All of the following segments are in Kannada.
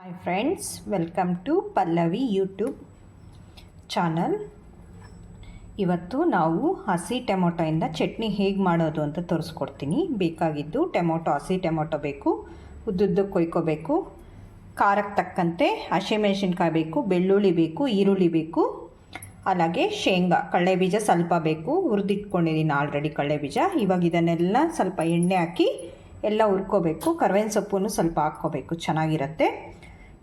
hi friends welcome to Pallavi YouTube channel ಇವತ್ತು ನಾವು ಹಸಿ ಟೊಮೊಟೊಯಿಂದ ಚಟ್ನಿ ಹೇಗೆ ಮಾಡೋದು ಅಂತ ತೋರಿಸ್ಕೊಡ್ತೀನಿ ಬೇಕಾಗಿದ್ದು ಟೊಮೊಟೊ ಹಸಿ ಟೊಮೊಟೊ ಬೇಕು ಉದ್ದುದ್ದಕ್ಕೆ ಕೊಯ್ಕೋಬೇಕು ಖಾರಕ್ಕೆ ತಕ್ಕಂತೆ ಹಸಿಮೆಣಸಿನ್ಕಾಯಿ ಬೇಕು ಬೆಳ್ಳುಳ್ಳಿ ಬೇಕು ಈರುಳ್ಳಿ ಬೇಕು అలాగే ಶೇಂಗಾ ಕಡಲೆ ಬೀಜ ಸ್ವಲ್ಪ ಬೇಕು ಹುರಿದಿಟ್ಕೊಂಡಿದ್ದೀನಿ ಆಲ್ರೆಡಿ ಕಡಲೆ ಬೀಜ ಇವಾಗ ಇದನ್ನೆಲ್ಲ ಸ್ವಲ್ಪ ಎಣ್ಣೆ ಹಾಕಿ ಎಲ್ಲ ಹುರ್ಕೋಬೇಕು ಕರ್ಬೇವಿನ ಸೊಪ್ಪನ್ನು ಸ್ವಲ್ಪ ಹಾಕ್ಕೋಬೇಕು ಚೆನ್ನಾಗಿರುತ್ತೆ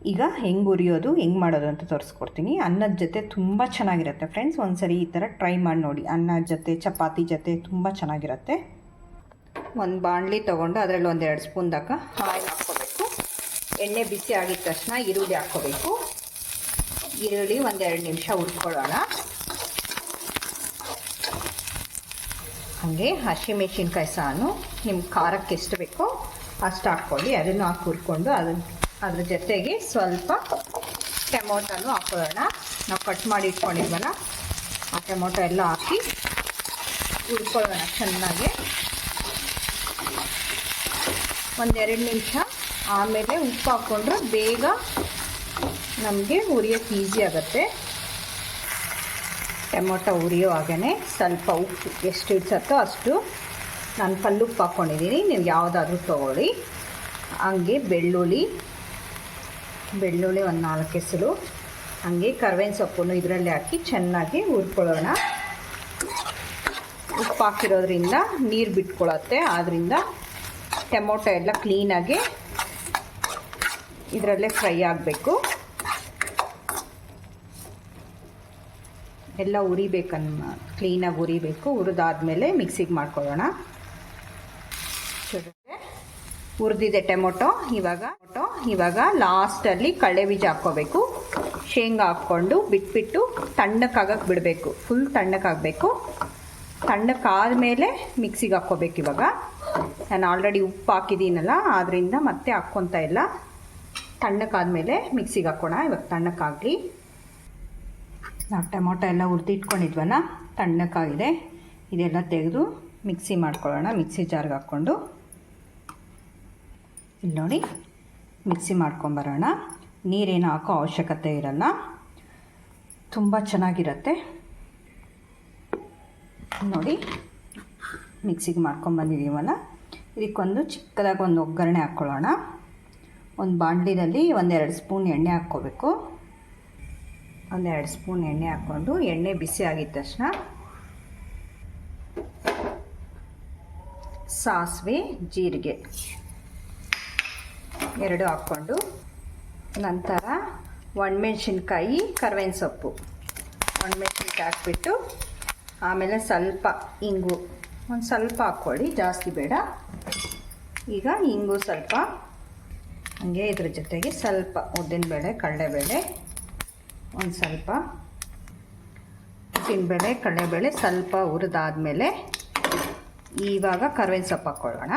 ಈಗ ಹೆಂಗೆ ಉರಿಯೋದು, ಹೆಂಗೆ ಮಾಡೋದು ಅಂತ ತೋರಿಸ್ಕೊಡ್ತೀನಿ. ಅನ್ನದ ಜೊತೆ ತುಂಬ ಚೆನ್ನಾಗಿರುತ್ತೆ ಫ್ರೆಂಡ್ಸ್ ಒಂದ್ಸರಿ ಈ ಥರ ಟ್ರೈ ಮಾಡಿ ನೋಡಿ. ಅನ್ನದ ಜೊತೆ, ಚಪಾತಿ ಜೊತೆ ತುಂಬ ಚೆನ್ನಾಗಿರುತ್ತೆ. ಒಂದು ಬಾಣಲಿ ತೊಗೊಂಡು ಅದರಲ್ಲಿ ಒಂದೆರಡು ಸ್ಪೂನ್ ದಾಕ ಆಯಿಲ್ ಹಾಕ್ಕೋಬೇಕು. ಎಣ್ಣೆ ಬಿಸಿ ಆಗಿದ ತಕ್ಷಣ ಈರುಳ್ಳಿ ಹಾಕ್ಕೋಬೇಕು. ಈರುಳ್ಳಿ ಒಂದೆರಡು ನಿಮಿಷ ಹುರ್ಕೊಳ್ಳೋಣ. ಹಾಗೆ ಹಸಿಮೆಣಸಿನ್ಕಾಯಿ ಸಾನು ನಿಮ್ಮ ಖಾರಕ್ಕೆ ಎಷ್ಟು ಬೇಕೋ ಅಷ್ಟು ಹಾಕ್ಕೊಳ್ಳಿ. ಅದನ್ನು ಹಾಕಿ ಹುರ್ಕೊಂಡು ಅದನ್ನು ಅದ್ರ ಜೊತೆಗೆ ಸ್ವಲ್ಪ ಟೊಮೊಟೊನು ಹಾಕೊಳ್ಳೋಣ ನಾವು ಕಟ್ ಮಾಡಿ ಇಟ್ಕೊಂಡಿದ್ವಲ್ಲ, ಆ ಟೊಮೊಟೊ ಎಲ್ಲ ಹಾಕಿ ಹುರ್ಕೊಳ್ಳೋಣ ಚೆನ್ನಾಗಿ. ಒಂದೆರಡು ನಿಮಿಷ ಆಮೇಲೆ ಉಪ್ಪು ಹಾಕ್ಕೊಂಡ್ರೆ ಬೇಗ ನಮಗೆ ಹುರಿಯೋಕ್ಕೆ ಈಸಿ ಆಗುತ್ತೆ. ಟೊಮೊಟೊ ಹುರಿಯುವಾಗೇ ಸ್ವಲ್ಪ ಉಪ್ಪು ಎಷ್ಟು ಇಡ್ಸತ್ತೋ ಅಷ್ಟು ನಾನು ಕಲ್ಲುಪ್ಪು ಹಾಕ್ಕೊಂಡಿದ್ದೀನಿ ನೀವು ಯಾವುದಾದ್ರೂ ತೊಗೊಳ್ಳಿ. ಹಂಗೆ ಬೆಳ್ಳುಳ್ಳಿ ಬೆಳ್ಳುಳ್ಳಿ ಒಂದು ನಾಲ್ಕು ಹೆಸರು. ಹಾಗೆ ಕರ್ಬೇವಿನ ಸೊಪ್ಪನ್ನು ಇದರಲ್ಲಿ ಹಾಕಿ ಚೆನ್ನಾಗಿ ಹುರ್ಕೊಳ್ಳೋಣ. ಉಪ್ಪು ಹಾಕಿರೋದ್ರಿಂದ ನೀರು ಬಿಟ್ಕೊಳತ್ತೆ. ಆದ್ದರಿಂದ ಟೊಮೊಟೊ ಎಲ್ಲ ಕ್ಲೀನಾಗಿ ಇದರಲ್ಲೇ ಫ್ರೈ ಆಗಬೇಕು. ಎಲ್ಲ ಉರಿಬೇಕನ್ನ ಕ್ಲೀನಾಗಿ ಉರಿಬೇಕು ಹುರಿದಾದ್ಮೇಲೆ ಮಿಕ್ಸಿಗೆ ಮಾಡ್ಕೊಳ್ಳೋಣ. ಹುರಿದಿದೆ ಟೊಮೊಟೊ. ಇವಾಗ ಟೊಮೊಟೊ ಇವಾಗ ಲಾಸ್ಟಲ್ಲಿ ಕಳೆ ಬೀಜ ಹಾಕ್ಕೋಬೇಕು. ಶೇಂಗಾ ಹಾಕ್ಕೊಂಡು ಬಿಟ್ಬಿಟ್ಟು ತಣ್ಣಕ್ಕಾಗಕ್ಕೆ ಬಿಡಬೇಕು. ಫುಲ್ ತಣ್ಣಕ್ಕಾಗಬೇಕು ತಣ್ಣಕ್ಕಾದಮೇಲೆ ಮಿಕ್ಸಿಗೆ ಹಾಕ್ಕೋಬೇಕು ಇವಾಗ. ನಾನು ಆಲ್ರೆಡಿ ಉಪ್ಪು ಹಾಕಿದ್ದೀನಲ್ಲ ಆದ್ದರಿಂದ ಮತ್ತೆ ಹಾಕ್ಕೊತಾ ಇಲ್ಲ. ತಣ್ಣಕ್ಕಾದಮೇಲೆ ಮಿಕ್ಸಿಗೆ ಹಾಕೋಣ. ಇವಾಗ ತಣ್ಣಕ್ಕಾಗಲಿ ನಾವು ಟೊಮೊಟೊ ಎಲ್ಲ ಹುರಿದಿಟ್ಕೊಂಡಿದ್ವಲ್ಲ ತಣ್ಣಕ್ಕಾಗಿದೆ ಇದೆಲ್ಲ ತೆಗೆದು ಮಿಕ್ಸಿ ಮಾಡ್ಕೊಳ್ಳೋಣ. ಮಿಕ್ಸಿ ಜಾರ್ಗೆ ಹಾಕ್ಕೊಂಡು. ಇಲ್ಲಿ ನೋಡಿ. ಮಿಕ್ಸಿ ಮಾಡ್ಕೊಂಬರೋಣ ನೀರೇನು ಹಾಕೋ ಅವಶ್ಯಕತೆ ಇರಲ್ಲ. ತುಂಬ ಚೆನ್ನಾಗಿರುತ್ತೆ. ನೋಡಿ, ಮಿಕ್ಸಿಗೆ ಮಾಡ್ಕೊಂಬಂದಿದ್ದೀವಲ್ಲ ಇದಕ್ಕೊಂದು ಚಿಕ್ಕದಾಗಿ ಒಂದು ಒಗ್ಗರಣೆ ಹಾಕ್ಕೊಳ್ಳೋಣ ಒಂದು ಬಾಣಲಿನಲ್ಲಿ ಒಂದೆರಡು ಸ್ಪೂನ್ ಎಣ್ಣೆ ಹಾಕ್ಕೋಬೇಕು. ಒಂದೆರಡು ಸ್ಪೂನ್ ಎಣ್ಣೆ ಹಾಕ್ಕೊಂಡು ಎಣ್ಣೆ ಬಿಸಿ ಆಗಿದ ತಕ್ಷಣ ಸಾಸಿವೆ, ಜೀರಿಗೆ. ಎರಡು ಹಾಕ್ಕೊಂಡು ನಂತರ ಒಣಮೆಣ್ಸಿನ್ಕಾಯಿ ಕರ್ಬೇವಿನ ಸೊಪ್ಪು. ಒಣಮೆಣ್ಸಿನ್ಕಾಯಿ ಹಾಕ್ಬಿಟ್ಟು ಆಮೇಲೆ ಸ್ವಲ್ಪ ಇಂಗು. ಒಂದು ಸ್ವಲ್ಪ ಹಾಕ್ಕೊಳ್ಳಿ, ಜಾಸ್ತಿ ಬೇಡ. ಈಗ ಇಂಗು ಸ್ವಲ್ಪ. ಹಾಗೆ ಇದ್ರ ಜೊತೆಗೆ ಸ್ವಲ್ಪ ಉದ್ದಿನಬೇಳೆ ಕಡಲೆಬೇಳೆ ಒಂದು ಸ್ವಲ್ಪ. ಉದ್ದಿನಬೇಳೆ ಕಡಲೆಬೇಳೆ ಸ್ವಲ್ಪ ಹುರಿದಾದ್ಮೇಲೆ ಇವಾಗ ಕರ್ಬೇವಿನ ಸೊಪ್ಪು ಹಾಕ್ಕೊಳ್ಳೋಣ.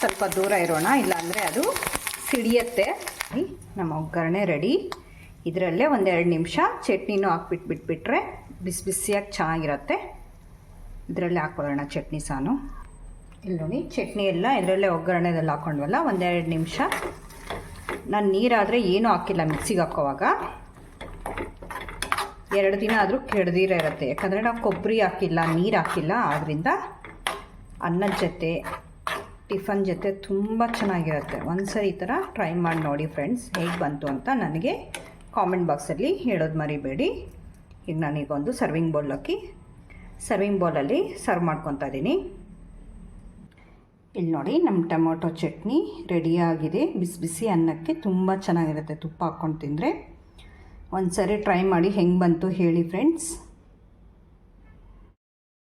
ಸ್ವಲ್ಪ ದೂರ ಇರೋಣ, ಇಲ್ಲಾಂದರೆ ಅದು ಸಿಡಿಯತ್ತೆ. ನಮ್ಮ ಒಗ್ಗರಣೆ ರೆಡಿ. ಇದರಲ್ಲೇ ಒಂದೆರಡು ನಿಮಿಷ ಚಟ್ನಿನೂ ಹಾಕ್ಬಿಟ್ಟು ಬಿಟ್ಬಿಟ್ರೆ ಬಿಸಿ ಬಿಸಿಯಾಗಿ ಚೆನ್ನಾಗಿರುತ್ತೆ. ಇದರಲ್ಲೇ ಹಾಕ್ಕೊಳ್ಳೋಣ ಚಟ್ನಿ ಸಾನು. ಇಲ್ಲಿ ನೋಡಿ, ಚಟ್ನಿ ಎಲ್ಲ ಇದರಲ್ಲೇ ಒಗ್ಗರಣೆದಲ್ಲಿ ಹಾಕ್ಕೊಂಡ್ವಲ್ಲ ಒಂದೆರಡು ನಿಮಿಷ. ನಾನು ನೀರಾದರೆ ಏನೂ ಹಾಕಿಲ್ಲ ಮಿಕ್ಸಿಗೆ ಹಾಕೋವಾಗ. ಎರಡು ದಿನ ಆದರೂ ಕೆಡ್ದಿರ ಇರುತ್ತೆ. ಯಾಕಂದರೆ ನಾವು ಕೊಬ್ಬರಿ ಹಾಕಿಲ್ಲ, ನೀರು ಹಾಕಿಲ್ಲ ಆದ್ದರಿಂದ ಅನ್ನದ ಜೊತೆ ಟಿಫನ್ ಜೊತೆ ತುಂಬ ಚೆನ್ನಾಗಿರುತ್ತೆ. ಒಂದ್ಸರಿ ಈ ಥರ ಟ್ರೈ ಮಾಡಿ ನೋಡಿ ಫ್ರೆಂಡ್ಸ್ ಹೇಗೆ ಬಂತು ಅಂತ ನನಗೆ ಕಾಮೆಂಟ್ ಬಾಕ್ಸಲ್ಲಿ ಹೇಳೋದು ಮರಿಬೇಡಿ. ಈಗ ನಾನೀಗೊಂದು ಸರ್ವಿಂಗ್ ಬೌಲ್ ಹಾಕಿ ಸರ್ವಿಂಗ್ ಬೌಲಲ್ಲಿ ಸರ್ವ್ ಮಾಡ್ಕೊತಾ ಇದ್ದೀನಿ ಇಲ್ಲಿ ನೋಡಿ ನಮ್ಮ ಟೊಮೊಟೊ ಚಟ್ನಿ ರೆಡಿಯಾಗಿದೆ ಬಿಸಿ ಬಿಸಿ ಅನ್ನಕ್ಕೆ ತುಂಬ ಚೆನ್ನಾಗಿರುತ್ತೆ ತುಪ್ಪ ಹಾಕ್ಕೊಂಡು ತಿಂದರೆ. ಒಂದು ಸರಿ ಟ್ರೈ ಮಾಡಿ ಹೆಂಗೆ ಬಂತು ಹೇಳಿ ಫ್ರೆಂಡ್ಸ್